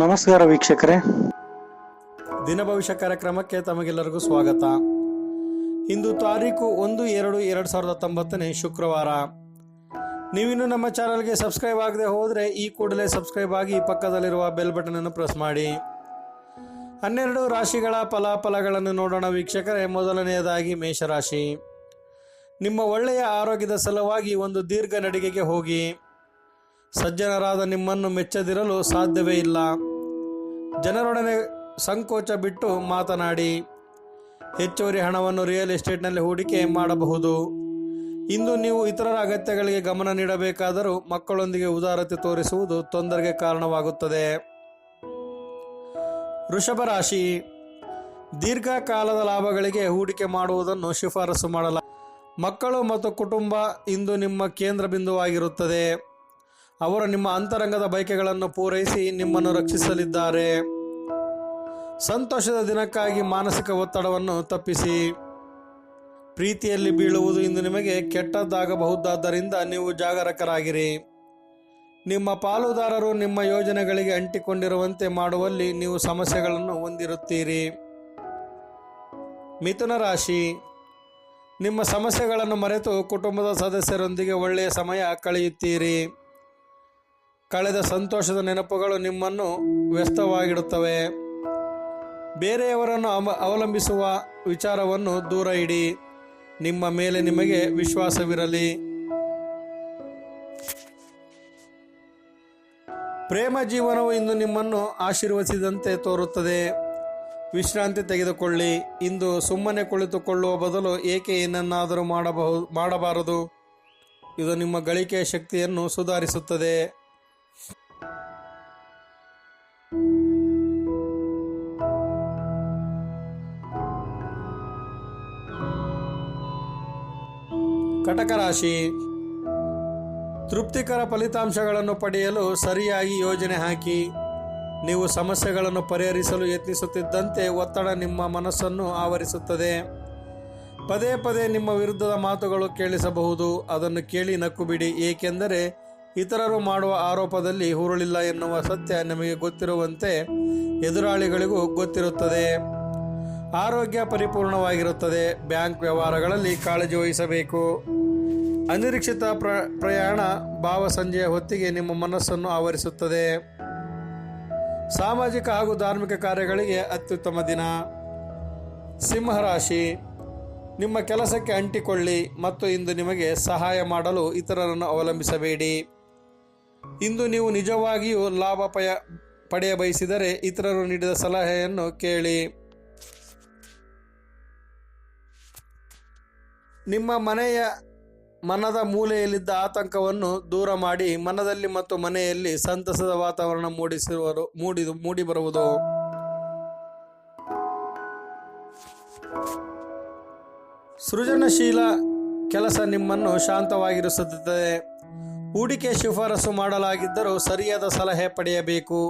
ನಮಸ್ಕಾರ ವೀಕ್ಷಕರೇ. ದಿನ ಭವಿಷ್ಯ ಕಾರ್ಯಕ್ರಮಕ್ಕೆ ತಮಗೆಲ್ಲರಿಗೂ ಸ್ವಾಗತ. ಇಂದು ತಾರೀಕು ಒಂದು ಎರಡು ಎರಡು ಸಾವಿರದ ಹತ್ತೊಂಬತ್ತನೇ ಶುಕ್ರವಾರ. ನೀವಿನ್ನು ನಮ್ಮ ಚಾನಲ್ಗೆ ಸಬ್ಸ್ಕ್ರೈಬ್ ಆಗದೆ ಹೋದರೆ ಈ ಕೂಡಲೇ ಸಬ್ಸ್ಕ್ರೈಬ್ ಆಗಿ ಪಕ್ಕದಲ್ಲಿರುವ ಬೆಲ್ ಬಟನ್ ಅನ್ನು ಪ್ರೆಸ್ ಮಾಡಿ. ಹನ್ನೆರಡು ರಾಶಿಗಳ ಫಲಾಫಲಗಳನ್ನು ನೋಡೋಣ ವೀಕ್ಷಕರೇ. ಮೊದಲನೆಯದಾಗಿ ಮೇಷರಾಶಿ. ನಿಮ್ಮ ಒಳ್ಳೆಯ ಆರೋಗ್ಯದ ಸಲುವಾಗಿ ಒಂದು ದೀರ್ಘ ನಡಿಗೆಗೆ ಹೋಗಿ. ಸಜ್ಜನರಾದ ನಿಮ್ಮನ್ನು ಮೆಚ್ಚದಿರಲು ಸಾಧ್ಯವೇ ಇಲ್ಲ. ಜನರೊಡನೆ ಸಂಕೋಚ ಬಿಟ್ಟು ಮಾತನಾಡಿ, ಹೆಚ್ಚುವರಿ ಹಣವನ್ನು ರಿಯಲ್ ಎಸ್ಟೇಟ್ನಲ್ಲಿ ಹೂಡಿಕೆ ಮಾಡಬಹುದು. ಇಂದು ನೀವು ಇತರರ ಅಗತ್ಯಗಳಿಗೆ ಗಮನ ನೀಡಬೇಕಾದರೂ ಮಕ್ಕಳೊಂದಿಗೆ ಉದಾರತೆ ತೋರಿಸುವುದು ತೊಂದರೆಗೆ ಕಾರಣವಾಗುತ್ತದೆ. ವೃಷಭ ರಾಶಿ, ದೀರ್ಘಕಾಲದ ಲಾಭಗಳಿಗೆ ಹೂಡಿಕೆ ಮಾಡುವುದನ್ನು ಶಿಫಾರಸು ಮಾಡಲ ಮಕ್ಕಳು ಮತ್ತು ಕುಟುಂಬ ಇಂದು ನಿಮ್ಮ ಕೇಂದ್ರ ಬಿಂದುವಾಗಿರುತ್ತದೆ. ಅವರು ನಿಮ್ಮ ಅಂತರಂಗದ ಬಯಕೆಗಳನ್ನು ಪೂರೈಸಿ ನಿಮ್ಮನ್ನು ರಕ್ಷಿಸಲಿದ್ದಾರೆ. ಸಂತೋಷದ ದಿನಕ್ಕಾಗಿ ಮಾನಸಿಕ ಒತ್ತಡವನ್ನು ತಪ್ಪಿಸಿ. ಪ್ರೀತಿಯಲ್ಲಿ ಬೀಳುವುದು ಇಂದು ನಿಮಗೆ ಕೆಟ್ಟದ್ದಾಗಬಹುದಾದ್ದರಿಂದ ನೀವು ಜಾಗರೂಕರಾಗಿರಿ. ನಿಮ್ಮ ಪಾಲುದಾರರು ನಿಮ್ಮ ಯೋಜನೆಗಳಿಗೆ ಅಂಟಿಕೊಂಡಿರುವಂತೆ ಮಾಡುವಲ್ಲಿ ನೀವು ಸಮಸ್ಯೆಗಳನ್ನು ಹೊಂದಿರುತ್ತೀರಿ. ಮಿಥುನ ರಾಶಿ. ನಿಮ್ಮ ಸಮಸ್ಯೆಗಳನ್ನು ಮರೆತು ಕುಟುಂಬದ ಸದಸ್ಯರೊಂದಿಗೆ ಒಳ್ಳೆಯ ಸಮಯ ಕಳೆಯುತ್ತೀರಿ. ಕಳೆದ ಸಂತೋಷದ ನೆನಪುಗಳು ನಿಮ್ಮನ್ನು ವ್ಯಸ್ತವಾಗಿಡುತ್ತವೆ. ಬೇರೆಯವರನ್ನು ಅವ, ಅವಲಂಬಿಸುವ ವಿಚಾರವನ್ನು ದೂರ ಇಡಿ. ನಿಮ್ಮ ಮೇಲೆ ನಿಮಗೆ ವಿಶ್ವಾಸವಿರಲಿ. ಪ್ರೇಮ ಜೀವನವು ಇಂದು ನಿಮ್ಮನ್ನು ಆಶೀರ್ವದಿಸಿದಂತೆ ತೋರುತ್ತದೆ. ವಿಶ್ರಾಂತಿ ತೆಗೆದುಕೊಳ್ಳಿ. ಇಂದು ಸುಮ್ಮನೆ ಕುಳಿತುಕೊಳ್ಳುವ ಬದಲು ಏಕೆ ಏನನ್ನಾದರೂ ಮಾಡಬಹುದು ಮಾಡಬಾರದು? ಇದು ನಿಮ್ಮ ಗಳಿಕೆಯ ಶಕ್ತಿಯನ್ನು ಸುಧಾರಿಸುತ್ತದೆ. ಕಟಕ ರಾಶಿ. ತೃಪ್ತಿಕರ ಫಲಿತಾಂಶಗಳನ್ನು ಪಡೆಯಲು ಸರಿಯಾಗಿ ಯೋಜನೆ ಹಾಕಿ. ನೀವು ಸಮಸ್ಯೆಗಳನ್ನು ಪರಿಹರಿಸಲು ಯತ್ನಿಸುತ್ತಿದ್ದಂತೆ ಒತ್ತಡ ನಿಮ್ಮ ಮನಸ್ಸನ್ನು ಆವರಿಸುತ್ತದೆ. ಪದೇ ಪದೇ ನಿಮ್ಮ ವಿರುದ್ಧದ ಮಾತುಗಳು ಕೇಳಿಸಬಹುದು. ಅದನ್ನು ಕೇಳಿ ನಕ್ಕು ಬಿಡಿ ಏಕೆಂದರೆ ಇತರರು ಮಾಡುವ ಆರೋಪದಲ್ಲಿ ಹುರುಳಿಲ್ಲ ಎನ್ನುವ ಸತ್ಯ ನಿಮಗೆ ಗೊತ್ತಿರುವಂತೆ ಎದುರಾಳಿಗಳಿಗೂ ಗೊತ್ತಿರುತ್ತದೆ. ಆರೋಗ್ಯ ಪರಿಪೂರ್ಣವಾಗಿರುತ್ತದೆ. ಬ್ಯಾಂಕ್ ವ್ಯವಹಾರಗಳಲ್ಲಿ ಕಾಳಜಿ ವಹಿಸಬೇಕು. ಅನಿರೀಕ್ಷಿತ ಪ್ರ, ಪ್ರಯಾಣ ಭಾವ ಸಂಜೆಯ ಹೊತ್ತಿಗೆ ನಿಮ್ಮ ಮನಸ್ಸನ್ನು ಆವರಿಸುತ್ತದೆ. ಸಾಮಾಜಿಕ ಹಾಗೂ ಧಾರ್ಮಿಕ ಕಾರ್ಯಗಳಿಗೆ ಅತ್ಯುತ್ತಮ ದಿನ. ಸಿಂಹರಾಶಿ, ನಿಮ್ಮ ಕೆಲಸಕ್ಕೆ ಅಂಟಿಕೊಳ್ಳಿ ಮತ್ತು ಇಂದು ನಿಮಗೆ ಸಹಾಯ ಮಾಡಲು ಇತರರನ್ನು ಅವಲಂಬಿಸಬೇಡಿ. ಇಂದು ನೀವು ನಿಜವಾಗಿಯೂ ಲಾಭ ಪಯ, ಪಡೆಯ ಬಯಸಿದರೆ ಇತರರು ನೀಡಿದ ಸಲಹೆಯನ್ನು ಕೇಳಿ. ನಿಮ್ಮ ಮನೆಯ ಮನದ ಮೂಲೆಯಲ್ಲಿದ್ದ ಆತಂಕವನ್ನು ದೂರ ಮಾಡಿ ಮನದಲ್ಲಿ ಮತ್ತು ಮನೆಯಲ್ಲಿ ಸಂತಸದ ವಾತಾವರಣ ಮೂಡಿಸಿರುವರು ಮೂಡಿ ಮೂಡಿಬರುವುದು. ಸೃಜನಶೀಲ ಕೆಲಸ ನಿಮ್ಮನ್ನು ಶಾಂತವಾಗಿರಿಸುತ್ತದೆ. ಹೂಡಿಕೆ ಶಿಫಾರಸು ಮಾಡಲಾಗಿದ್ದರೂ ಸರಿಯಾದ ಸಲಹೆ ಪಡೆಯಬೇಕು.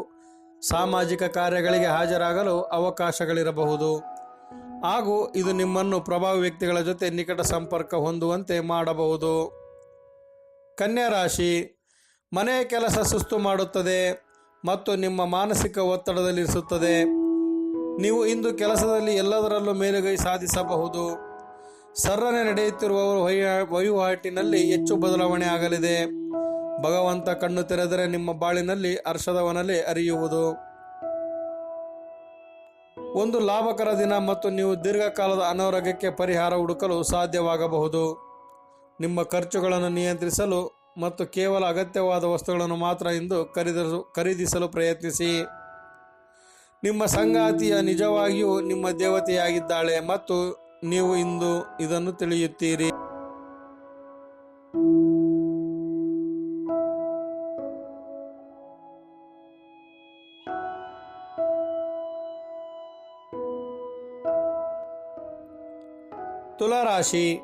ಸಾಮಾಜಿಕ ಕಾರ್ಯಗಳಿಗೆ ಹಾಜರಾಗಲು ಅವಕಾಶಗಳಿರಬಹುದು. ಹಾಗೂ ಇದು ನಿಮ್ಮನ್ನು ಪ್ರಭಾವಿ ವ್ಯಕ್ತಿಗಳ ಜೊತೆ ನಿಕಟ ಸಂಪರ್ಕ ಹೊಂದುವಂತೆ ಮಾಡಬಹುದು. ಕನ್ಯಾ ರಾಶಿ, ಮನೆಯ ಕೆಲಸ ಸುಸ್ತು ಮಾಡುತ್ತದೆ ಮತ್ತು ನಿಮ್ಮ ಮಾನಸಿಕ ಒತ್ತಡದಲ್ಲಿರಿಸುತ್ತದೆ ನೀವು ಇಂದು ಕೆಲಸದಲ್ಲಿ ಎಲ್ಲದರಲ್ಲೂ ಮೇಲುಗೈ ಸಾಧಿಸಬಹುದು. ಸರ್ರನೆ ನಡೆಯುತ್ತಿರುವವರು ವಹಿವಾ- ವಹಿವಾಟಿನಲ್ಲಿ ಹೆಚ್ಚು ಬದಲಾವಣೆ ಆಗಲಿದೆ. ಭಗವಂತ ಕಣ್ಣು ತೆರೆದರೆ ನಿಮ್ಮ ಬಾಳಿನಲ್ಲಿ ಹರ್ಷದವನಲ್ಲಿ ಅರಿಯುವುದು. ಒಂದು ಲಾಭಕರ ದಿನ ಮತ್ತು ನೀವು ದೀರ್ಘಕಾಲದ ಅನಾರೋಗ್ಯಕ್ಕೆ ಪರಿಹಾರ ಹುಡುಕಲು ಸಾಧ್ಯವಾಗಬಹುದು. ನಿಮ್ಮ ಖರ್ಚುಗಳನ್ನು ನಿಯಂತ್ರಿಸಲು ಮತ್ತು ಕೇವಲ ಅಗತ್ಯವಾದ ವಸ್ತುಗಳನ್ನು ಮಾತ್ರ ಇಂದು ಖರೀದಿಸಲು ಖರೀದಿಸಲು ಪ್ರಯತ್ನಿಸಿ. ನಿಮ್ಮ ಸಂಗಾತಿಯ ನಿಜವಾಗಿಯೂ ನಿಮ್ಮ ದೇವತೆಯಾಗಿದ್ದಾಳೆ ಮತ್ತು ನೀವು ಇಂದು ಇದನ್ನು ತಿಳಿಯುತ್ತೀರಿ. ತುಲಾರಾಶಿ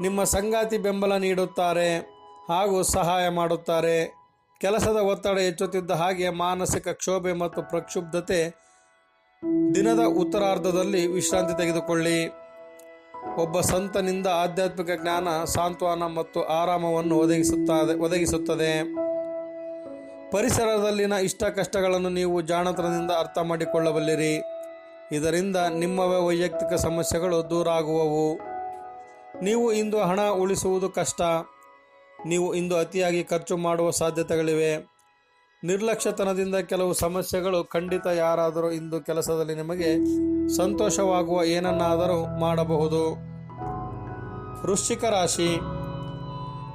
ನಿಮ್ಮ ಸಂಗಾತಿ ಬೆಂಬಲ ನೀಡುತ್ತಾರೆ ಹಾಗೂ ಸಹಾಯ ಮಾಡುತ್ತಾರೆ. ಕೆಲಸದ ಒತ್ತಡ ಹೆಚ್ಚುತ್ತಿದ್ದ ಹಾಗೆ ಮಾನಸಿಕ ಕ್ಷೋಭೆ ಮತ್ತು ಪ್ರಕ್ಷುಬ್ಧತೆ ದಿನದ ಉತ್ತರಾರ್ಧದಲ್ಲಿ ವಿಶ್ರಾಂತಿ ತೆಗೆದುಕೊಳ್ಳಿ. ಒಬ್ಬ ಸಂತನಿಂದ ಆಧ್ಯಾತ್ಮಿಕ ಜ್ಞಾನ, ಸಾಂತ್ವನ ಮತ್ತು ಆರಾಮವನ್ನು ಒದಗಿಸುತ್ತದೆ ಒದಗಿಸುತ್ತದೆ. ಪರಿಸರದಲ್ಲಿನ ಇಷ್ಟ ಕಷ್ಟಗಳನ್ನು ನೀವು ಜಾಣತನದಿಂದ ಅರ್ಥ ಮಾಡಿಕೊಳ್ಳಬಲ್ಲಿರಿ. ಇದರಿಂದ ನಿಮ್ಮ ವೈಯಕ್ತಿಕ ಸಮಸ್ಯೆಗಳು ದೂರ ಆಗುವವು. ನೀವು ಇಂದು ಹಣ ಉಳಿಸುವುದು ಕಷ್ಟ. ನೀವು ಇಂದು ಅತಿಯಾಗಿ ಖರ್ಚು ಮಾಡುವ ಸಾಧ್ಯತೆಗಳಿವೆ. ನಿರ್ಲಕ್ಷ್ಯತನದಿಂದ ಕೆಲವು ಸಮಸ್ಯೆಗಳು ಖಂಡಿತ ಯಾರಾದರೂ ಇಂದು ಕೆಲಸದಲ್ಲಿ ನಿಮಗೆ ಸಂತೋಷವಾಗುವ ಏನನ್ನಾದರೂ ಮಾಡಬಹುದು. ವೃಶ್ಚಿಕ ರಾಶಿ.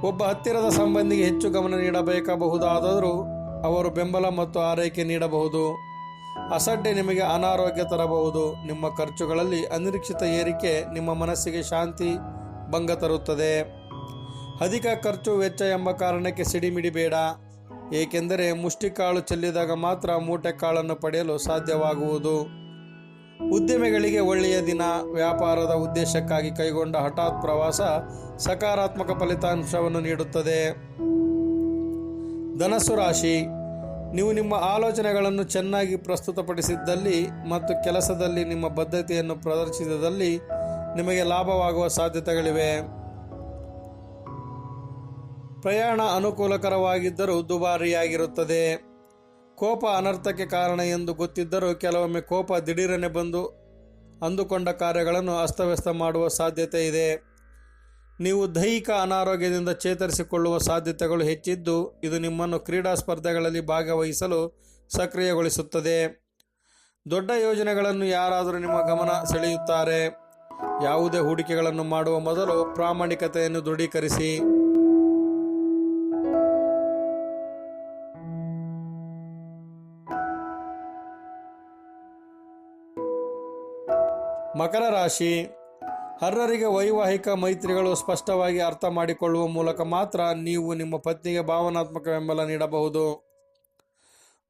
ಒಬ್ಬ ಹತ್ತಿರದ ಸಂಬಂಧಿಗೆ ಹೆಚ್ಚು ಗಮನ ನೀಡಬೇಕಾಬಹುದಾದರೂ ಅವರು ಬೆಂಬಲ ಮತ್ತು ಆರೈಕೆ ನೀಡಬಹುದು. ಅಸಡ್ಡೆ ನಿಮಗೆ ಅನಾರೋಗ್ಯ ತರಬಹುದು. ನಿಮ್ಮ ಖರ್ಚುಗಳಲ್ಲಿ ಅನಿರೀಕ್ಷಿತ ಏರಿಕೆ ನಿಮ್ಮ ಮನಸ್ಸಿಗೆ ಶಾಂತಿ ಭಂಗ ತರುತ್ತದೆ. ಅಧಿಕ ಖರ್ಚು ವೆಚ್ಚ ಎಂಬ ಕಾರಣಕ್ಕೆ ಸಿಡಿಮಿಡಿ ಬೇಡ. ಏಕೆಂದರೆ ಮುಷ್ಟಿಕಾಳು ಚೆಲ್ಲಿದಾಗ ಮಾತ್ರ ಮೂಟೆ ಕಾಳನ್ನು ಪಡೆಯಲು ಸಾಧ್ಯವಾಗುವುದು. ಉದ್ಯಮಿಗಳಿಗೆ ಒಳ್ಳೆಯ ದಿನ. ವ್ಯಾಪಾರದ ಉದ್ದೇಶಕ್ಕಾಗಿ ಕೈಗೊಂಡ ಹಠಾತ್ ಪ್ರವಾಸ ಸಕಾರಾತ್ಮಕ ಫಲಿತಾಂಶವನ್ನು ನೀಡುತ್ತದೆ. ಧನಸ್ಸು ರಾಶಿ. ನೀವು ನಿಮ್ಮ ಆಲೋಚನೆಗಳನ್ನು ಚೆನ್ನಾಗಿ ಪ್ರಸ್ತುತಪಡಿಸಿದ್ದಲ್ಲಿ ಮತ್ತು ಕೆಲಸದಲ್ಲಿ ನಿಮ್ಮ ಬದ್ಧತೆಯನ್ನು ಪ್ರದರ್ಶಿಸಿದಲ್ಲಿ ನಿಮಗೆ ಲಾಭವಾಗುವ ಸಾಧ್ಯತೆಗಳಿವೆ. ಪ್ರಯಾಣ ಅನುಕೂಲಕರವಾಗಿದ್ದರೂ ದುಬಾರಿಯಾಗಿರುತ್ತದೆ. ಕೋಪ ಅನರ್ಥಕ್ಕೆ ಕಾರಣ ಎಂದು ಗೊತ್ತಿದ್ದರೂ ಕೆಲವೊಮ್ಮೆ ಕೋಪ ದಿಢೀರನೆ ಬಂದು ಅಂದುಕೊಂಡ ಕಾರ್ಯಗಳನ್ನು ಅಸ್ತವ್ಯಸ್ತ ಮಾಡುವ ಸಾಧ್ಯತೆ ಇದೆ. ನೀವು ದೈಹಿಕ ಅನಾರೋಗ್ಯದಿಂದ ಚೇತರಿಸಿಕೊಳ್ಳುವ ಸಾಧ್ಯತೆಗಳು ಹೆಚ್ಚಿದ್ದು, ಇದು ನಿಮ್ಮನ್ನು ಕ್ರೀಡಾ ಸ್ಪರ್ಧೆಗಳಲ್ಲಿ ಭಾಗವಹಿಸಲು ಸಕ್ರಿಯಗೊಳಿಸುತ್ತದೆ. ದೊಡ್ಡ ಯೋಜನೆಗಳನ್ನು ಯಾರಾದರೂ ನಿಮ್ಮ ಗಮನ ಸೆಳೆಯುತ್ತಾರೆ. ಯಾವುದೇ ಹೂಡಿಕೆಗಳನ್ನು ಮಾಡುವ ಮೊದಲು ಪ್ರಾಮಾಣಿಕತೆಯನ್ನು ದೃಢೀಕರಿಸಿ. ಮಕರ ರಾಶಿ. ಹರ್ರರಿಗೆ ವೈವಾಹಿಕ ಮೈತ್ರಿಗಳು ಸ್ಪಷ್ಟವಾಗಿ ಅರ್ಥ ಮಾಡಿಕೊಳ್ಳುವ ಮೂಲಕ ಮಾತ್ರ ನೀವು ನಿಮ್ಮ ಪತ್ನಿಗೆ ಭಾವನಾತ್ಮಕ ಬೆಂಬಲ ನೀಡಬಹುದು.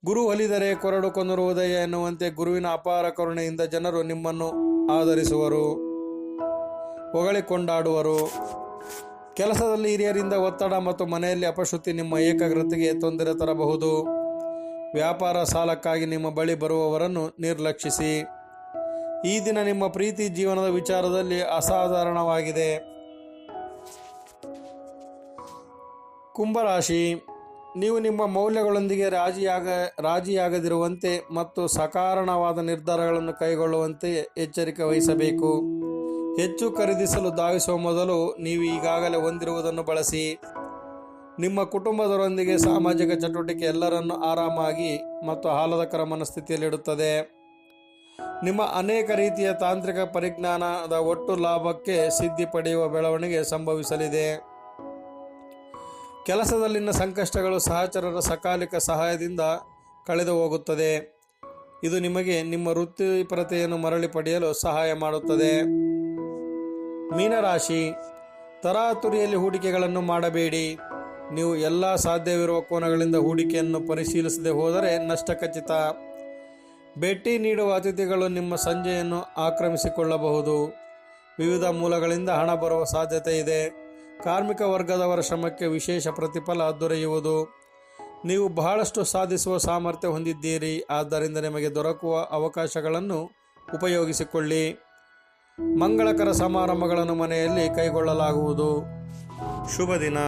ಗುರು ಒಲಿದರೆ ಕೊರಡು ಕೊಂದರು ಉದಯ ಎನ್ನುವಂತೆ ಗುರುವಿನ ಅಪಾರ ಕರುಣೆಯಿಂದ ಜನರು ನಿಮ್ಮನ್ನು ಆಧರಿಸುವರು. ಹೊಗಳಿ ಕೊಂಡಾಡುವರು ಕೆಲಸದಲ್ಲಿ ಹಿರಿಯರಿಂದ ಒತ್ತಡ ಮತ್ತು ಮನೆಯಲ್ಲಿ ಅಪಶ್ರುತಿ ನಿಮ್ಮ ಏಕಾಗ್ರತೆಗೆ ತೊಂದರೆ ತರಬಹುದು. ವ್ಯಾಪಾರ ಸಾಲಕ್ಕಾಗಿ ನಿಮ್ಮ ಬಳಿ ಬರುವವರನ್ನು ನಿರ್ಲಕ್ಷಿಸಿ. ಈ ದಿನ ನಿಮ್ಮ ಪ್ರೀತಿ ಜೀವನದ ವಿಚಾರದಲ್ಲಿ ಅಸಾಧಾರಣವಾಗಿದೆ. ಕುಂಭರಾಶಿ, ನೀವು ನಿಮ್ಮ ಮೌಲ್ಯಗಳೊಂದಿಗೆ ರಾಜಿಯಾಗ, ರಾಜಿಯಾಗದಿರುವಂತೆ ಮತ್ತು ಸಕಾರಣವಾದ ನಿರ್ಧಾರಗಳನ್ನು ಕೈಗೊಳ್ಳುವಂತೆ ಎಚ್ಚರಿಕೆ ವಹಿಸಬೇಕು. ಹೆಚ್ಚು ಖರೀದಿಸಲು ಧಾವಿಸುವ ಮೊದಲು ನೀವು ಈಗಾಗಲೇ ಹೊಂದಿರುವುದನ್ನು ಬಳಸಿ. ನಿಮ್ಮ ಕುಟುಂಬದವರೊಂದಿಗೆ ಸಾಮಾಜಿಕ ಚಟುವಟಿಕೆ ಎಲ್ಲರನ್ನು ಆರಾಮಾಗಿ ಮತ್ತು ಆಹ್ಲಾದಕರ ಮನಸ್ಥಿತಿಯಲ್ಲಿಡುತ್ತದೆ. ನಿಮ್ಮ ಅನೇಕ ರೀತಿಯ ತಾಂತ್ರಿಕ ಪರಿಜ್ಞಾನದ ಒಟ್ಟು ಲಾಭಕ್ಕೆ ಸಿದ್ಧಿ ಪಡೆಯುವ ಬೆಳವಣಿಗೆ ಸಂಭವಿಸಲಿದೆ. ಕೆಲಸದಲ್ಲಿನ ಸಂಕಷ್ಟಗಳು ಸಹಚರರ ಸಕಾಲಿಕ ಸಹಾಯದಿಂದ ಕಳೆದು ಹೋಗುತ್ತದೆ. ಇದು ನಿಮಗೆ ನಿಮ್ಮ ವೃತ್ತಿಪರತೆಯನ್ನು ಮರಳಿ ಪಡೆಯಲು ಸಹಾಯ ಮಾಡುತ್ತದೆ. ಮೀನರಾಶಿ, ತರಾತುರಿಯಲ್ಲಿ ಹೂಡಿಕೆಗಳನ್ನು ಮಾಡಬೇಡಿ. ನೀವು ಎಲ್ಲ ಸಾಧ್ಯವಿರುವ ಕೋನಗಳಿಂದ ಹೂಡಿಕೆಯನ್ನು ಪರಿಶೀಲಿಸದೆ ಹೋದರೆ ನಷ್ಟ ಖಚಿತ. ಭೇಟಿ ನೀಡುವ ಅತಿಥಿಗಳು ನಿಮ್ಮ ಸಂಜೆಯನ್ನು ಆಕ್ರಮಿಸಿಕೊಳ್ಳಬಹುದು. ವಿವಿಧ ಮೂಲಗಳಿಂದ ಹಣ ಬರುವ ಸಾಧ್ಯತೆ ಇದೆ. ಕಾರ್ಮಿಕ ವರ್ಗದವರ ಶ್ರಮಕ್ಕೆ ವಿಶೇಷ ಪ್ರತಿಫಲ ದೊರೆಯುವುದು. ನೀವು ಬಹಳಷ್ಟು ಸಾಧಿಸುವ ಸಾಮರ್ಥ್ಯ ಹೊಂದಿದ್ದೀರಿ. ಆದ್ದರಿಂದ ನಿಮಗೆ ದೊರಕುವ ಅವಕಾಶಗಳನ್ನು ಉಪಯೋಗಿಸಿಕೊಳ್ಳಿ. ಮಂಗಳಕರ ಸಮಾರಂಭಗಳನ್ನು ಮನೆಯಲ್ಲಿ ಕೈಗೊಳ್ಳಲಾಗುವುದು. ಶುಭ ದಿನ